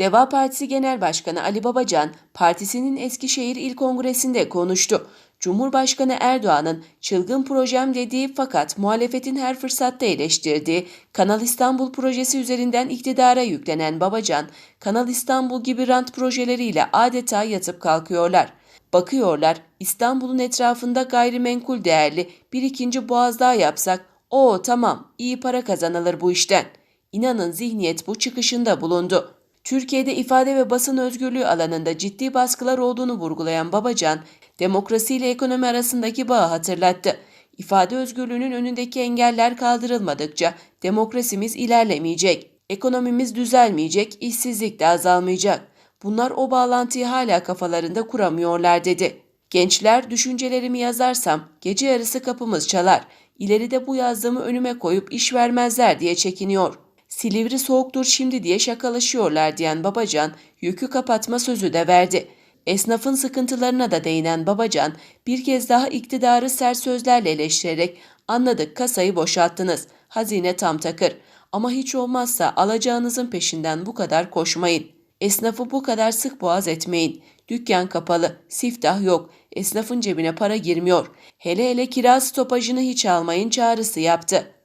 Deva Partisi Genel Başkanı Ali Babacan, partisinin Eskişehir İl Kongresi'nde konuştu. Cumhurbaşkanı Erdoğan'ın çılgın projem dediği fakat muhalefetin her fırsatta eleştirdiği Kanal İstanbul projesi üzerinden iktidara yüklenen Babacan, Kanal İstanbul gibi rant projeleriyle adeta yatıp kalkıyorlar. Bakıyorlar İstanbul'un etrafında gayrimenkul değerli bir ikinci boğaz yapsak o tamam iyi para kazanılır bu işten. İnanın zihniyet bu çıkışında bulundu. Türkiye'de ifade ve basın özgürlüğü alanında ciddi baskılar olduğunu vurgulayan Babacan, demokrasi ile ekonomi arasındaki bağı hatırlattı. İfade özgürlüğünün önündeki engeller kaldırılmadıkça demokrasimiz ilerlemeyecek, ekonomimiz düzelmeyecek, işsizlik de azalmayacak. Bunlar o bağlantıyı hala kafalarında kuramıyorlar dedi. Gençler düşüncelerimi yazarsam gece yarısı kapımız çalar. İleride bu yazdığımı önüme koyup iş vermezler diye çekiniyor. Silivri soğuktur şimdi diye şakalaşıyorlar diyen Babacan yükü kapatma sözü de verdi. Esnafın sıkıntılarına da değinen Babacan bir kez daha iktidarı sert sözlerle eleştirerek anladık kasayı boşalttınız, hazine tam takır ama hiç olmazsa alacağınızın peşinden bu kadar koşmayın. Esnafı bu kadar sık boğaz etmeyin. Dükkan kapalı, siftah yok, esnafın cebine para girmiyor. Hele hele kira stopajını hiç almayın çağrısı yaptı.